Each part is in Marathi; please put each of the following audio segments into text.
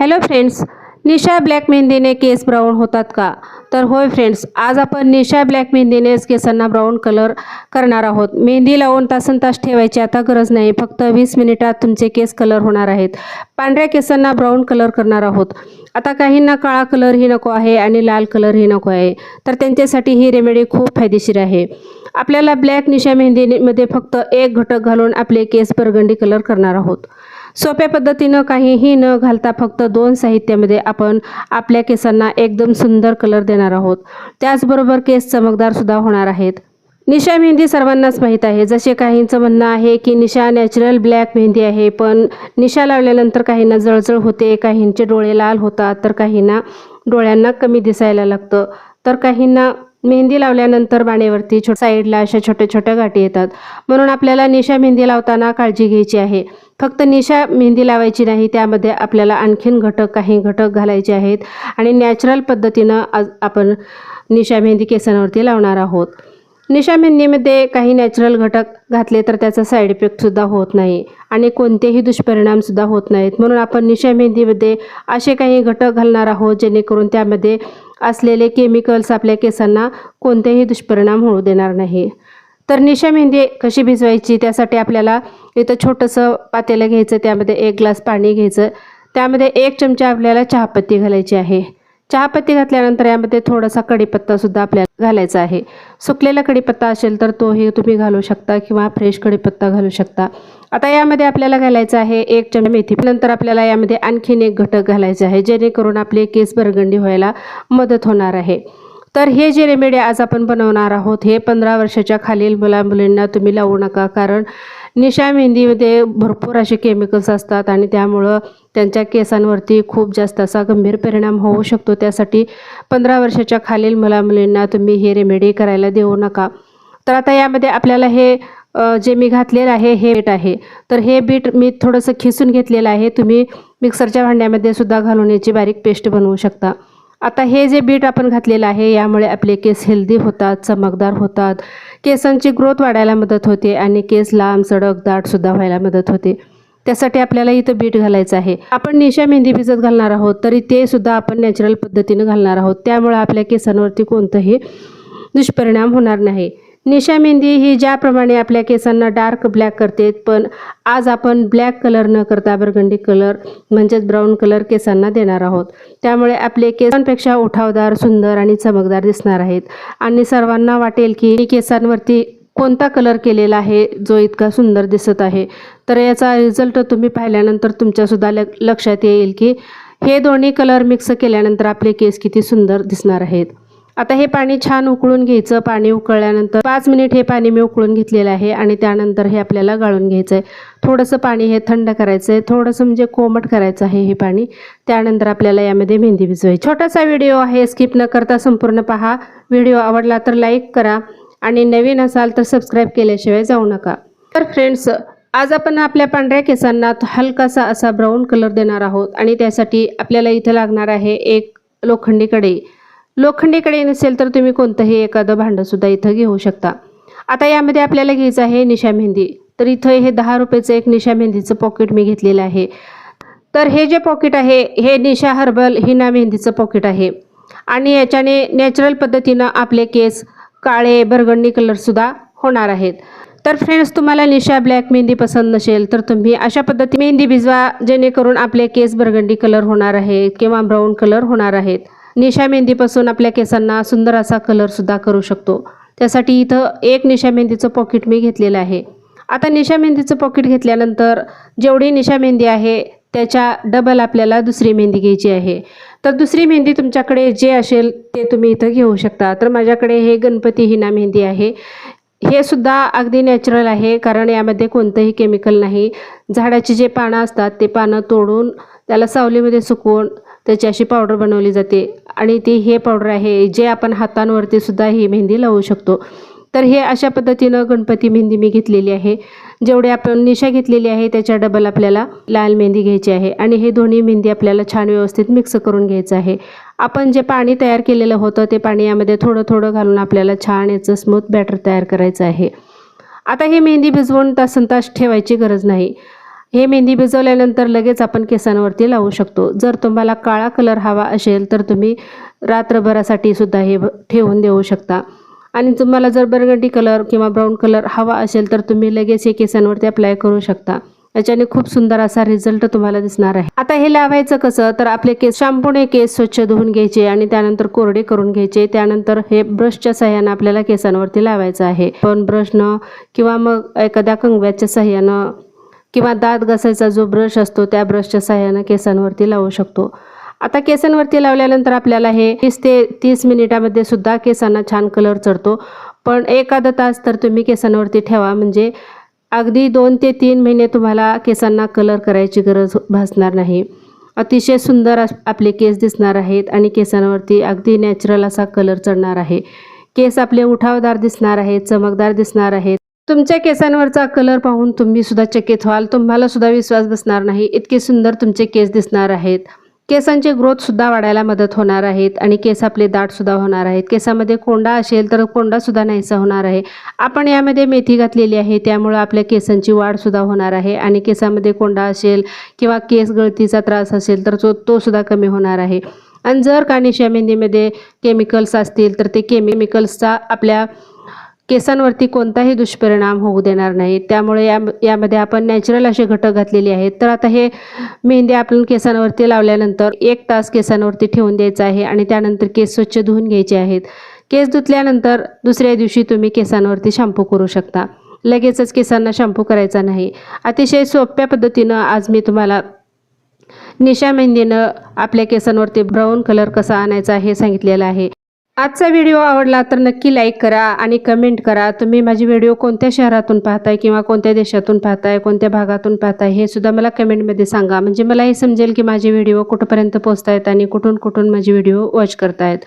हॅलो फ्रेंड्स निशा ब्लॅक मेहंदीने केस ब्राऊन होतात का? तर होय फ्रेंड्स आज आपण निशा ब्लॅक मेहंदीनेच केसांना ब्राऊन कलर करणार आहोत. मेहंदी लावून तासन तास ठेवायची आता गरज नाही फक्त वीस मिनिटात तुमचे केस कलर होणार आहेत. पांढऱ्या केसांना ब्राऊन कलर करणार आहोत. आता काहींना काळा कलरही नको आहे आणि लाल कलरही नको आहे. तर त्यांच्यासाठी ही रेमेडी खूप फायदेशीर आहे. आपल्याला ब्लॅक निशा मेहंदीमध्ये फक्त एक घटक घालून आपले केस बरगंडी कलर करणार आहोत. सोप्या पद्धतीनं काहीही न घालता फक्त दोन साहित्यामध्ये आपण आपल्या केसांना एकदम सुंदर कलर देणार आहोत. त्याचबरोबर केस चमकदारसुद्धा होणार आहेत. निशा मेहंदी सर्वांनाच माहीत आहे. जसे काहींचं म्हणणं आहे की निशा नॅचरल ब्लॅक मेहंदी आहे पण निशा लावल्यानंतर काहींना जळजळ होते काहींचे डोळे लाल होतात तर काहींना डोळ्यांना कमी दिसायला लागतं. तर काहींना मेहंदी लावल्यानंतर बाणेवरती छो साईडला अशा छोट्या छोट्या गाठी येतात. म्हणून आपल्याला निशा मेहंदी लावताना काळजी घ्यायची आहे. फक्त निशा मेहंदी लावायची नाही त्यामध्ये आपल्याला आणखीन घटक काही घटक घालायचे आहेत. आणि नॅचरल पद्धतीनं आज आपण निशा मेहंदी केसांवरती लावणार आहोत. निशा मेहंदीमध्ये काही नॅचरल घटक घातले तर त्याचा साईड इफेक्टसुद्धा होत नाही आणि कोणतेही दुष्परिणामसुद्धा होत नाहीत. म्हणून आपण निशा मेहंदीमध्ये असे काही घटक घालणार आहोत जेणेकरून त्यामध्ये असलेले केमिकल्स आपल्या केसांना कोणतेही दुष्परिणाम होऊ देणार नाही. तर निशा मेहंदी कशी भिजवायची? त्यासाठी आपल्याला इथं छोटंसं पातेलं घ्यायचं त्यामध्ये एक ग्लास पाणी घ्यायचं त्यामध्ये एक चमचा आपल्याला चहापत्ती घालायची आहे. चहापत्ती घातल्यानंतर यामध्ये थोडासा कढीपत्तासुद्धा आपल्याला घालायचा आहे. सुकलेला कढीपत्ता असेल तर तोही तुम्ही घालू शकता किंवा फ्रेश कढीपत्ता घालू शकता. आता यामध्ये आपल्याला घालायचं आहे एक चमचा मेथी. नंतर आपल्याला यामध्ये आणखीन एक घटक घालायचा आहे जेणेकरून आपले केस बरगंडी व्हायला मदत होणार आहे. तर हे जे रेमेडी आज आपण बनवणार आहोत हे पंधरा वर्षाच्या खालील मुला मुलींना तुम्ही लावू नका कारण निशा मेहंदीमध्ये भरपूर असे केमिकल्स असतात आणि त्यामुळं त्यांच्या केसांवरती खूप जास्त असा गंभीर परिणाम होऊ शकतो. त्यासाठी पंधरा वर्षाच्या खालील मुला मुलींना तुम्ही हे रेमेडी करायला देऊ नका. तर आता यामध्ये आपल्याला हे जे मी घातलेलं आहे हे बीट आहे. तर हे बीट मी थोडंसं खिसून घेतलेलं आहे. तुम्ही मिक्सरच्या भांड्यामध्ये सुद्धा घालून याची बारीक पेस्ट बनवू शकता. आता हे जे बीट आपण घातलेलं आहे यामुळे आपले केस हेल्दी होतात चमकदार होतात. केसांची ग्रोथ वाढायला मदत होते आणि केस लांब सडक दाटसुद्धा व्हायला मदत होते. त्यासाठी आपल्याला इथं बीट घालायचं आहे. आपण निशा मेहंदी भिजत घालणार आहोत तरी ते सुद्धा आपण नॅचरल पद्धतीनं घालणार आहोत. त्यामुळे आपल्या केसांवरती कोणतंही दुष्परिणाम होणार नाही. निशा मेहंदी ही ज्याप्रमाणे आपल्या केसांना डार्क ब्लॅक करते पण आज आपण ब्लॅक कलर न करता बरगंडी कलर म्हणजेच ब्राऊन कलर केसांना देणार आहोत. त्यामुळे आपले केसांपेक्षा उठावदार सुंदर आणि चमकदार दिसणार आहेत. आणि सर्वांना वाटेल की केसांवरती कोणता कलर केलेला आहे जो इतका सुंदर दिसत आहे? तर याचा रिझल्ट तुम्ही पाहिल्यानंतर तुमच्यासुद्धा ल लक्षात येईल की हे दोन्ही कलर मिक्स केल्यानंतर आपले केस किती सुंदर दिसणार आहेत. आता हे पाणी छान उकळून घ्यायचं. पाणी उकळल्यानंतर पाच मिनिट हे पाणी मी उकळून घेतलेलं आहे आणि त्यानंतर हे आपल्याला गाळून घ्यायचं आहे थोडंसं पाणी हे थंड करायचं आहे थोडंसं म्हणजे कोमट करायचं आहे हे पाणी. त्यानंतर आपल्याला यामध्ये मेहंदी भिजवायची. छोटासा व्हिडिओ आहे. स्किप न करता संपूर्ण पहा. व्हिडिओ आवडला तर लाईक करा. आणि नवीन असाल तर सबस्क्राईब केल्याशिवाय जाऊ नका. तर फ्रेंड्स आज आपण आपल्या पांढऱ्या केसांना हलकासा असा ब्राऊन कलर देणार आहोत आणि त्यासाठी आपल्याला इथं लागणार आहे एक लोखंडी कढई. लोखंडी कढई नसेल तर तुम्ही कोणतंही एखादं भांडंसुद्धा इथं घेऊ शकता. आता यामध्ये आपल्याला घ्यायचं आहे निशा मेहंदी. तर इथं हे दहा रुपयाचं एक निशा मेहंदीचं पॉकेट मी घेतलेलं आहे. तर हे जे पॉकेट आहे हे निशा हर्बल हिना मेहंदीचं पॉकेट आहे. आणि याच्याने नॅचरल पद्धतीनं आपले केस काळे बरगंडी कलरसुद्धा होणार आहेत. तर फ्रेंड्स तुम्हाला निशा ब्लॅक मेहंदी पसंत नसेल तर तुम्ही अशा पद्धती मेहंदी भिजवा जेणेकरून आपले केस बरगंडी कलर होणार आहे किंवा ब्राऊन कलर होणार आहेत. निशा मेहंदीपासून आपल्या केसांना सुंदर असा कलरसुद्धा करू शकतो. त्यासाठी इथं एक निशा मेहंदीचं पॉकेट मी घेतलेलं आहे. आता निशा मेहंदीचं पॉकेट घेतल्यानंतर जेवढी निशा मेहंदी आहे त्याच्या डबल आपल्याला दुसरी मेहंदी घ्यायची आहे. तर दुसरी मेहंदी तुमच्याकडे जे असेल ते तुम्ही इथं घेऊ शकता. तर माझ्याकडे हे गणपती हिना मेहंदी आहे. हे सुद्धा अगदी नॅचरल आहे कारण यामध्ये कोणतंही केमिकल नाही. झाडाची जे पानं असतात ते पानं तोडून त्याला सावलीमध्ये सुकवून त्याची अशी पावडर बनवली जाते. आणि ती हे पावडर आहे जे आपण हातांवरती सुद्धा ही मेहंदी लावू शकतो. तर हे अशा पद्धतीनं गणपती मेहंदी मी घेतलेली आहे. जेवढे आपण निशा घेतलेली आहे त्याच्या डबल आपल्याला लाल मेहंदी घ्यायची आहे आणि हे दोन्ही मेहंदी आपल्याला छान व्यवस्थित मिक्स करून घ्यायचं आहे. आपण जे पाणी तयार केलेलं होतं ते पाणी यामध्ये थोडं थोडं घालून आपल्याला छान याचं स्मूथ बॅटर तयार करायचं आहे. आता हे मेहंदी भिजवून तासन तास ठेवायची गरज नाही. हे मेहंदी भिजवल्यानंतर लगेच आपण केसांवरती लावू शकतो. जर तुम्हाला काळा कलर हवा असेल तर तुम्ही रात्रभरासाठी सुद्धा हे ठेवून देऊ शकता. आणि तुम्हाला जर बरगंडी कलर किंवा ब्राऊन कलर हवा असेल तर तुम्ही लगेच हे केसांवरती अप्लाय करू शकता. याच्याने खूप सुंदर असा रिझल्ट तुम्हाला दिसणार आहे. आता हे लावायचं कसं? तर आपले केस शॅम्पूने केस स्वच्छ धुवून घ्यायचे आणि त्यानंतर कोरडे करून घ्यायचे. त्यानंतर हे ब्रशच्या सहाय्यानं आपल्याला केसांवरती लावायचं आहे. पण ब्रशनं किंवा मग एखाद्या कंगव्याच्या सहाय्यानं किंवा दात घासायचा जो ब्रश असतो त्या ब्रशच्या सहाय्यानं केसांवरती लावू शकतो. आता केसांवरती लावल्यानंतर आपल्याला हे तीस ते तीस मिनिटामध्ये सुद्धा केसांना छान कलर चढतो. पण एखादा तास तर तुम्ही केसांवरती ठेवा. म्हणजे अगदी दोन ते तीन महिने तुम्हाला केसांना कलर करायची गरज भासणार नाही. अतिशय सुंदर आपले केस दिसणार आहेत आणि केसांवरती अगदी नॅचरल असा कलर चढणार आहे. केस आपले उठावदार दिसणार आहेत चमकदार दिसणार आहेत. तुमच्या केसांवरचा कलर पाहून तुम्ही सुद्धा चकित व्हाल. तुम्हाला सुद्धा विश्वास बसणार नाही. इतके सुंदर तुमचे केस दिसणार आहेत. केसांचे ग्रोथ सुद्धा वाढायला मदत होणार आहेत आणि केस आपले दाट सुद्धा होणार आहेत. केसामध्ये कोंडा असेल तर कोंडा सुद्धा नाहीसा होणार आहे. आपण यामध्ये मेथी घातलेली आहे त्यामुळे आपल्या केसांची वाढ सुद्धा होणार आहे आणि केसामध्ये कोंडा असेल किंवा केस गळतीचा त्रास असेल तर तो तोसुद्धा कमी होणार आहे. आणि जर कानिशा मेहंदीमध्ये केमिकल्स असतील तर ते केमिकल्सचा आपल्या केसांवरती कोणताही दुष्परिणाम होऊ देणार नाही. त्यामुळे या यामध्ये आपण नॅचरल असे घटक घातलेले आहेत. तर आता हे मेहंदी आपण केसांवरती लावल्यानंतर एक तास केसांवरती ठेवून द्यायचं आहे आणि त्यानंतर केस स्वच्छ धुवून घ्यायचे आहेत. केस धुतल्यानंतर दुसऱ्या दिवशी तुम्ही केसांवरती शॅम्पू करू शकता. लगेचच केसांना शॅम्पू करायचा नाही. अतिशय सोप्या पद्धतीनं आज मी तुम्हाला निशा मेहंदीनं आपल्या केसांवरती ब्राऊन कलर कसा आणायचा हे सांगितलेलं आहे. आजचा व्हिडिओ आवडला तर नक्की लाईक करा आणि कमेंट करा. तुम्ही माझी व्हिडिओ कोणत्या शहरातून पाहताय किंवा कोणत्या देशातून पाहताय कोणत्या भागातून पाहताय हे सुद्धा मला कमेंटमध्ये सांगा. म्हणजे मला हे समजेल की माझे व्हिडिओ कुठंपर्यंत पोहोचतायत आणि कुठून कुठून माझे व्हिडिओ वॉच करतायत.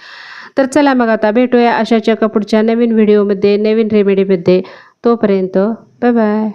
तर चला मग आता भेटूया अशाच्या पुढच्या नवीन व्हिडिओमध्ये नवीन रेमेडीमध्ये तोपर्यंत बाय बाय